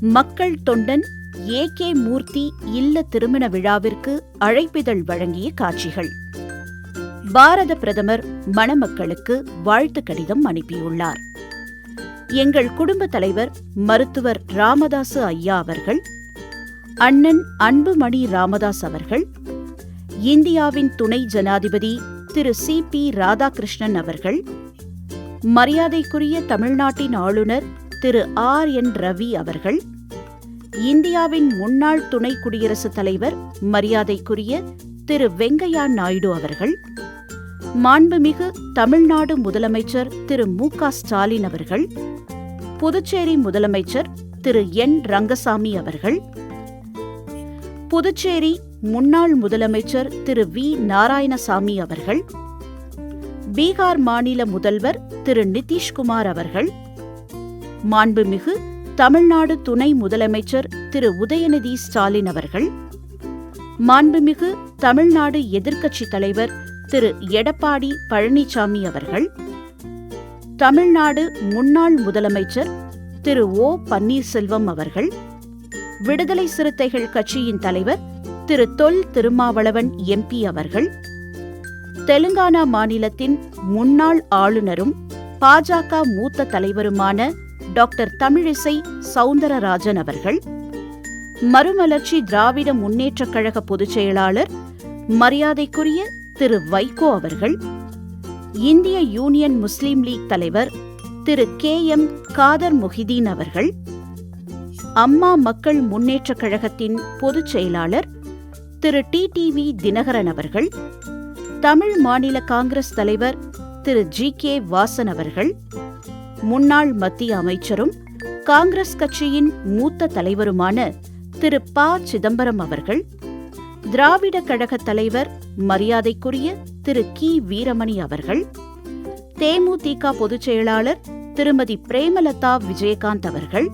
மக்கள் தொண்டன் A K மூர்த்தி இல்ல திருமண விழாவிற்கு அழைப்பிதழ் வழங்கிய காட்சிகள். பாரத பிரதமர் மணமக்களுக்கு வாழ்த்து கடிதம் அனுப்பியுள்ளார். எங்கள் குடும்ப தலைவர் மருத்துவர் ராமதாசு ஐயா அவர்கள் அண்ணன் அன்புமணி ராமதாஸ் அவர்கள் இந்தியாவின் துணை ஜனாதிபதி திரு சி பி ராதாகிருஷ்ணன் அவர்கள் மரியாதைக்குரிய தமிழ்நாட்டின் ஆளுநர் திரு ஆர் என் ரவி அவர்கள் இந்தியாவின் முன்னாள் துணை குடியரசுத் தலைவர் மரியாதைக்குரிய திரு வெங்கையா நாயுடு அவர்கள் மாண்புமிகு தமிழ்நாடு முதலமைச்சர் திரு மு க ஸ்டாலின் அவர்கள் புதுச்சேரி முதலமைச்சர் திரு என் ரங்கசாமி அவர்கள் புதுச்சேரி முன்னாள் முதலமைச்சர் திரு வி நாராயணசாமி அவர்கள் பீகார் மாநில முதல்வர் திரு நிதிஷ்குமார் அவர்கள் மாண்புமிகு தமிழ்நாடு துணை முதலமைச்சர் திரு உதயநிதி ஸ்டாலின் அவர்கள். மாண்புமிகு தமிழ்நாடு எதிர்க்கட்சித் தலைவர் திரு எடப்பாடி பழனிசாமி அவர்கள். தமிழ்நாடு முன்னாள் முதலமைச்சர் திரு ஓ பன்னீர்செல்வம் அவர்கள். விடுதலை சிறுத்தைகள் கட்சியின் தலைவர் திரு தொல் திருமாவளவன் எம்பி அவர்கள். தெலுங்கானா மாநிலத்தின் முன்னாள் ஆளுநரும் பாஜக மூத்த தலைவருமான டாக்டர் தமிழிசை சவுந்தரராஜன் அவர்கள் மறுமலர்ச்சி திராவிட முன்னேற்றக் கழக பொதுச் செயலாளர் மரியாதைக்குரிய திரு வைகோ அவர்கள் இந்திய யூனியன் முஸ்லீம் லீக் தலைவர் திரு கே எம் காதர் மொஹிதீன் அவர்கள் அம்மா மக்கள் முன்னேற்றக் கழகத்தின் பொதுச் செயலாளர் திரு டி டிவி தினகரன் அவர்கள் தமிழ் மாநில காங்கிரஸ் தலைவர் திரு ஜி கே வாசன் அவர்கள் முன்னாள் மத்திய அமைச்சரும் காங்கிரஸ் கட்சியின் மூத்த தலைவருமான திரு ப. சிதம்பரம் அவர்கள் திராவிட கழக தலைவர் மரியாதைக்குரிய திரு. கி. வீரமணி அவர்கள் தேமுதிக பொதுச் செயலாளர் திருமதி பிரேமலதா விஜயகாந்த் அவர்கள்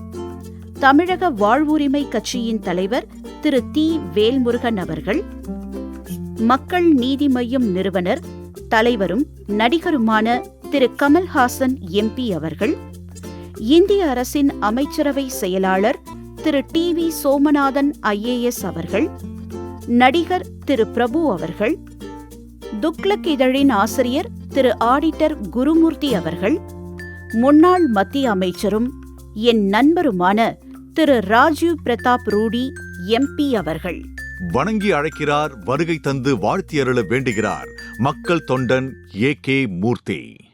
தமிழக வாழ்வுரிமை கட்சியின் தலைவர் திரு. தி வேல்முருகன் அவர்கள் மக்கள் நீதி மய்யம் நிறுவனர் தலைவரும் நடிகருமான திரு கமல்ஹாசன் எம்பி அவர்கள் இந்திய அரசின் அமைச்சரவை செயலாளர் Thiru T V Somanathan IAS அவர்கள் நடிகர் திரு பிரபு அவர்கள் துக்ளக் இதழின் ஆசிரியர் திரு ஆடிட்டர் குருமூர்த்தி அவர்கள் முன்னாள் மத்திய அமைச்சரும் என் நண்பருமான திரு ராஜீவ் பிரதாப் ரூடி எம்பி அவர்கள். வணங்கி அழைக்கிறார் வருகை தந்து வாழ்த்தியருள வேண்டுகிறார் மக்கள் தொண்டன் ஏ கே மூர்த்தி.